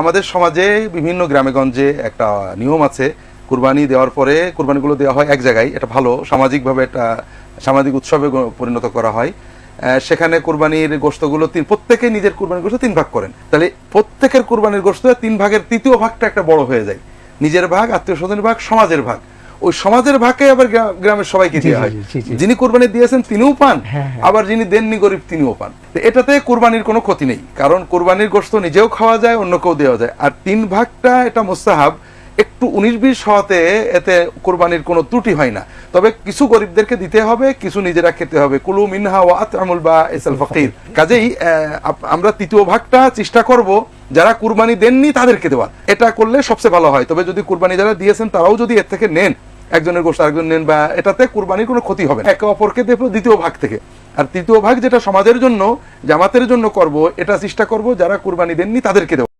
আমাদের সমাজে বিভিন্ন গ্রামেগঞ্জে একটা নিয়ম আছে, কুরবানি দেওয়ার পরে কুরবানিগুলো দেওয়া হয় এক জায়গায়, এটা ভালো। সামাজিকভাবে একটা, সামাজিক উৎসবে পরিণত করা হয়। সেখানে কুরবানির গোস্তগুলো তিন, প্রত্যেকে নিজের কুরবানির গোস্ত তিন ভাগ করেন। তাহলে প্রত্যেকের কুরবানির গোস্ত তিন ভাগের তৃতীয় ভাগটা একটা বড় হয়ে যায়। নিজের ভাগ আত্মীয় স্বজনের ভাগ, সমাজের ভাগ। ওই সমাজের ভাগে আবার গ্রামের সবাইকে জি, দেওয়া হয়। যিনি কুরবানি দিয়েছেন তিনিও পান হ্যাঁ, হ্যাঁ। আবার যিনি দেননি গরিব তিনিও পান। এটাতে কুরবানির কোনো ক্ষতি নেই কারণ কুরবানির গোস্ত নিজেও খাওয়া যায় অন্যকেও দেওয়া যায়। আর তিন ভাগটা এটা মোস্তাহাব একটু উনিশ বিশ হওয়াতে এতে কোরবানির কোনো ত্রুটি হয় না। তবে কিছু গরিবদেরকে দিতে হবে কিছু নিজেরা খেতে হবে। কুলু মিনহা ওয়া আতআমুল বা ইসাল ফকির। কাজেই আমরা তৃতীয় ভাগটা চেষ্টা করব যারা কুরবানি দেননি তাদেরকে দেওয়ার। এটা করলে সবচেয়ে ভালো হয়। তবে যদি কুরবানি যারা দিয়েছেন তারাও যদি এর থেকে নেন একজনের গোষ্ঠ আরেকজন নেন বা এটাতে কোরবানির কোনো ক্ষতি হবে না। একে অপরকে দেবো দ্বিতীয় ভাগ থেকে। আর তৃতীয় ভাগ যেটা সমাজের জন্য, জামাতের জন্য করব, এটা চেষ্টা করব যারা কোরবানি দেননি তাদেরকে দেবো।